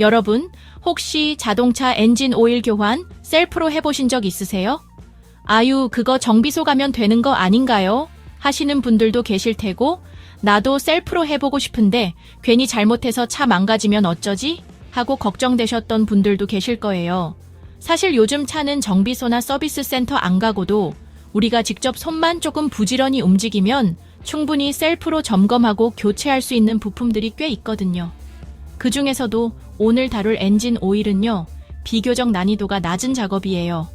여러분, 혹시 자동차 엔진 오일 교환 셀프로 해보신 적 있으세요? 아유, 그거 정비소 가면 되는 거 아닌가요? 하시는 분들도 계실 테고, 나도 셀프로 해보고 싶은데 괜히 잘못해서 차 망가지면 어쩌지? 하고 걱정되셨던 분들도 계실 거예요. 사실 요즘 차는 정비소나 서비스 센터 안 가고도 우리가 직접 손만 조금 부지런히 움직이면 충분히 셀프로 점검하고 교체할 수 있는 부품들이 꽤 있거든요. 그 중에서도 오늘 다룰 엔진 오일은요, 비교적 난이도가 낮은 작업이에요.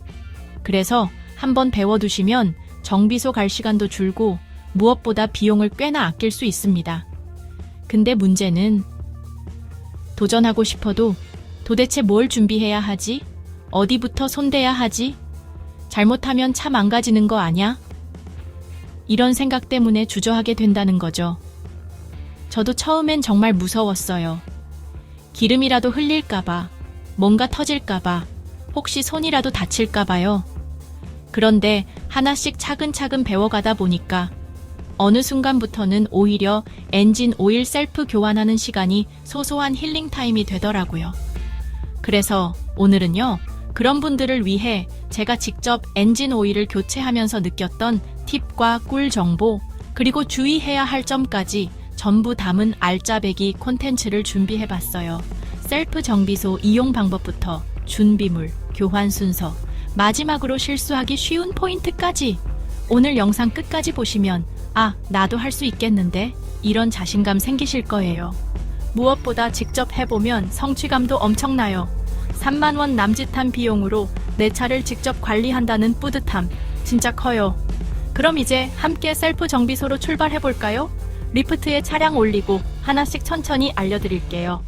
그래서 한번 배워두시면 정비소 갈 시간도 줄고 무엇보다 비용을 꽤나 아낄 수 있습니다. 근데 문제는 도전하고 싶어도 도대체 뭘 준비해야 하지? 어디부터 손대야 하지? 잘못하면 차 망가지는 거 아냐? 이런 생각 때문에 주저하게 된다는 거죠. 저도 처음엔 정말 무서웠어요. 기름이라도 흘릴까봐, 뭔가 터질까봐, 혹시 손이라도 다칠까봐요. 그런데 하나씩 차근차근 배워가다 보니까 어느 순간부터는 오히려 엔진 오일 셀프 교환하는 시간이 소소한 힐링 타임이 되더라고요. 그래서 오늘은요, 그런 분들을 위해 제가 직접 엔진 오일을 교체하면서 느꼈던 팁과 꿀 정보, 그리고 주의해야 할 점까지 전부 담은 알짜배기 콘텐츠를 준비해 봤어요. 셀프 정비소 이용 방법부터 준비물, 교환 순서, 마지막으로 실수하기 쉬운 포인트까지 오늘 영상 끝까지 보시면 아, 나도 할 수 있겠는데 이런 자신감 생기실 거예요. 무엇보다 직접 해보면 성취감도 엄청나요. 3만원 남짓한 비용으로 내 차를 직접 관리한다는 뿌듯함 진짜 커요. 그럼 이제 함께 셀프 정비소로 출발해볼까요? 리프트에 차량 올리고 하나씩 천천히 알려드릴게요.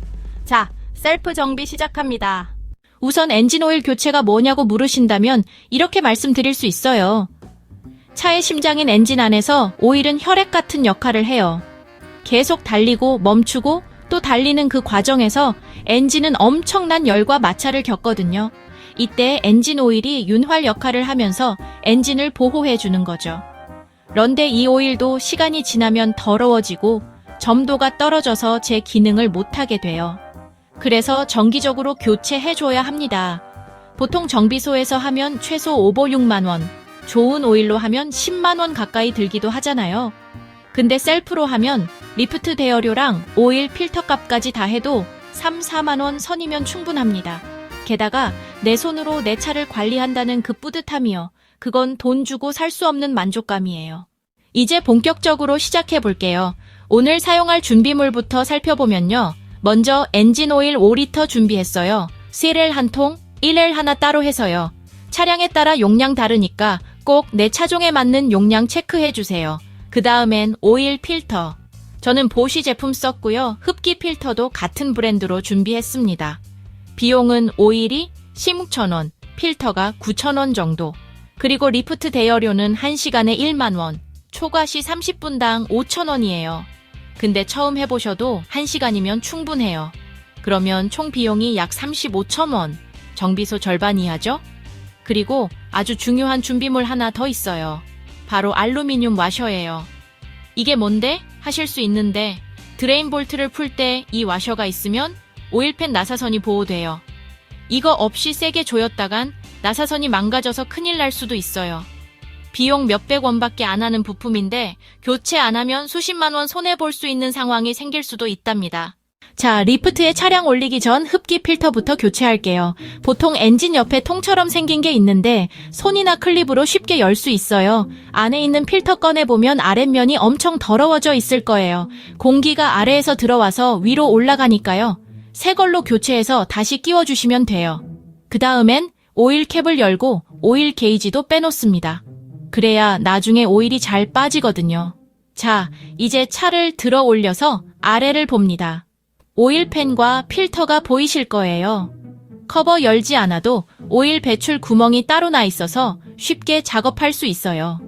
자, 셀프 정비 시작합니다. 우선 엔진 오일 교체가 뭐냐고 물으신다면 이렇게 말씀드릴 수 있어요. 차의 심장인 엔진 안에서 오일은 혈액 같은 역할을 해요. 계속 달리고 멈추고 또 달리는 그 과정에서 엔진은 엄청난 열과 마찰을 겪거든요. 이때 엔진 오일이 윤활 역할을 하면서 엔진을 보호해 주는 거죠. 그런데 이 오일도 시간이 지나면 더러워지고 점도가 떨어져서 제 기능을 못하게 돼요. 그래서 정기적으로 교체해줘야 합니다. 보통 정비소에서 하면 최소 5, 6만 원, 좋은 오일로 하면 10만 원 가까이 들기도 하잖아요. 근데 셀프로 하면 리프트 대여료랑 오일 필터 값까지 다 해도 3, 4만 원 선이면 충분합니다. 게다가 내 손으로 내 차를 관리한다는 그 뿌듯함이요. 그건 돈 주고 살 수 없는 만족감이에요. 이제 본격적으로 시작해 볼게요. 오늘 사용할 준비물부터 살펴보면요. 먼저 엔진 오일 5리터 준비했어요. 3L 한 통, 1L 하나 따로 해서요. 차량에 따라 용량 다르니까 꼭 내 차종에 맞는 용량 체크해 주세요. 그 다음엔 오일 필터. 저는 보시 제품 썼고요. 흡기 필터도 같은 브랜드로 준비했습니다. 비용은 오일이 16,000원, 필터가 9,000원 정도. 그리고 리프트 대여료는 1시간에 1만 원, 초과 시 30분당 5,000원이에요. 근데 처음 해보셔도 1시간이면 충분해요. 그러면 총 비용이 약 35,000원, 정비소 절반 이하죠? 그리고 아주 중요한 준비물 하나 더 있어요. 바로 알루미늄 와셔예요. 이게 뭔데? 하실 수 있는데 드레인 볼트를 풀 때 이 와셔가 있으면 오일팬 나사선이 보호돼요. 이거 없이 세게 조였다간 나사선이 망가져서 큰일 날 수도 있어요. 비용 몇백 원밖에 안 하는 부품인데 교체 안 하면 수십만 원 손해 볼 수 있는 상황이 생길 수도 있답니다. 자, 리프트에 차량 올리기 전 흡기 필터부터 교체할게요. 보통 엔진 옆에 통처럼 생긴 게 있는데 손이나 클립으로 쉽게 열 수 있어요. 안에 있는 필터 꺼내보면 아랫면이 엄청 더러워져 있을 거예요. 공기가 아래에서 들어와서 위로 올라가니까요. 새 걸로 교체해서 다시 끼워주시면 돼요. 그 다음엔 오일 캡을 열고 오일 게이지도 빼놓습니다. 그래야 나중에 오일이 잘 빠지거든요. 자, 이제 차를 들어 올려서 아래를 봅니다. 오일팬과 필터가 보이실 거예요. 커버 열지 않아도 오일 배출 구멍이 따로 나 있어서 쉽게 작업할 수 있어요.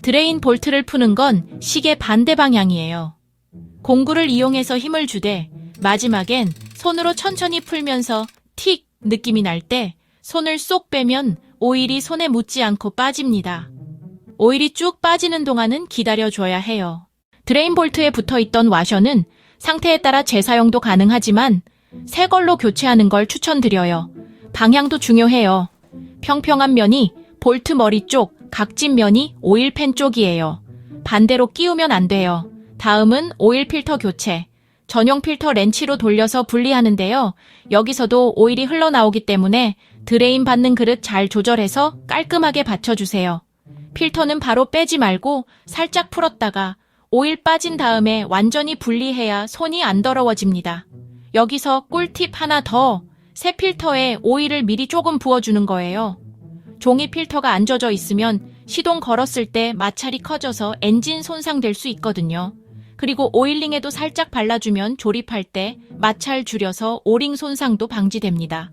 드레인 볼트를 푸는 건 시계 반대 방향이에요. 공구를 이용해서 힘을 주되 마지막엔 손으로 천천히 풀면서 틱 느낌이 날 때 손을 쏙 빼면 오일이 손에 묻지 않고 빠집니다. 오일이 쭉 빠지는 동안은 기다려줘야 해요. 드레인 볼트에 붙어 있던 와셔는 상태에 따라 재사용도 가능하지만 새 걸로 교체하는 걸 추천드려요. 방향도 중요해요. 평평한 면이 볼트 머리 쪽, 각진 면이 오일팬 쪽이에요. 반대로 끼우면 안 돼요. 다음은 오일 필터 교체. 전용 필터 렌치로 돌려서 분리하는데요. 여기서도 오일이 흘러나오기 때문에 드레인 받는 그릇 잘 조절해서 깔끔하게 받쳐주세요. 필터는 바로 빼지 말고 살짝 풀었다가 오일 빠진 다음에 완전히 분리해야 손이 안 더러워집니다. 여기서 꿀팁 하나 더. 새 필터에 오일을 미리 조금 부어주는 거예요. 종이 필터가 안 젖어 있으면 시동 걸었을 때 마찰이 커져서 엔진 손상될 수 있거든요. 그리고 오일링에도 살짝 발라주면 조립할 때 마찰 줄여서 오링 손상도 방지됩니다.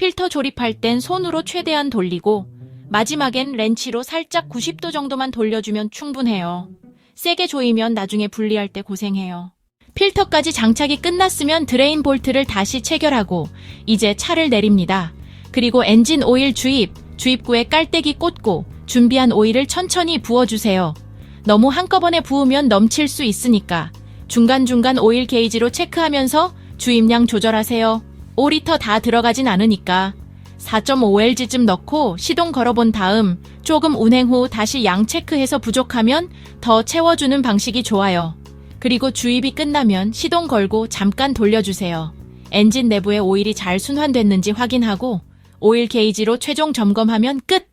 필터 조립할 땐 손으로 최대한 돌리고 마지막엔 렌치로 살짝 90도 정도만 돌려주면 충분해요. 세게 조이면 나중에 분리할 때 고생해요. 필터까지 장착이 끝났으면 드레인 볼트를 다시 체결하고 이제 차를 내립니다. 그리고 엔진 오일 주입, 주입구에 깔때기 꽂고 준비한 오일을 천천히 부어주세요. 너무 한꺼번에 부으면 넘칠 수 있으니까 중간중간 오일 게이지로 체크하면서 주입량 조절하세요. 5리터 다 들어가진 않으니까 4.5LG쯤 넣고 시동 걸어본 다음 조금 운행 후 다시 양 체크해서 부족하면 더 채워주는 방식이 좋아요. 그리고 주입이 끝나면 시동 걸고 잠깐 돌려주세요. 엔진 내부에 오일이 잘 순환됐는지 확인하고 오일 게이지로 최종 점검하면 끝!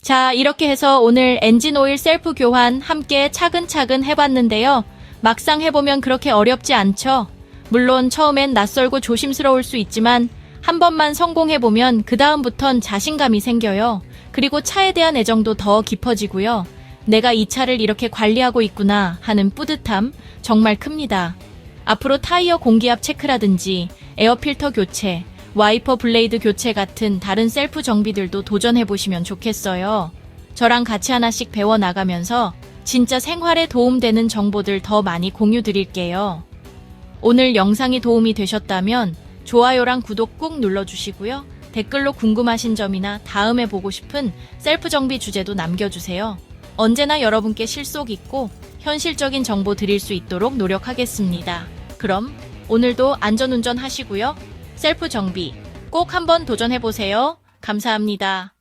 자, 이렇게 해서 오늘 엔진 오일 셀프 교환 함께 차근차근 해봤는데요. 막상 해보면 그렇게 어렵지 않죠? 물론 처음엔 낯설고 조심스러울 수 있지만 한 번만 성공해보면 그다음부턴 자신감이 생겨요. 그리고 차에 대한 애정도 더 깊어지고요. 내가 이 차를 이렇게 관리하고 있구나 하는 뿌듯함 정말 큽니다. 앞으로 타이어 공기압 체크라든지 에어 필터 교체, 와이퍼 블레이드 교체 같은 다른 셀프 정비들도 도전해보시면 좋겠어요. 저랑 같이 하나씩 배워나가면서 진짜 생활에 도움되는 정보들 더 많이 공유 드릴게요. 오늘 영상이 도움이 되셨다면 좋아요랑 구독 꾹 눌러주시고요. 댓글로 궁금하신 점이나 다음에 보고 싶은 셀프 정비 주제도 남겨주세요. 언제나 여러분께 실속 있고 현실적인 정보 드릴 수 있도록 노력하겠습니다. 그럼 오늘도 안전운전 하시고요. 셀프 정비 꼭 한번 도전해보세요. 감사합니다.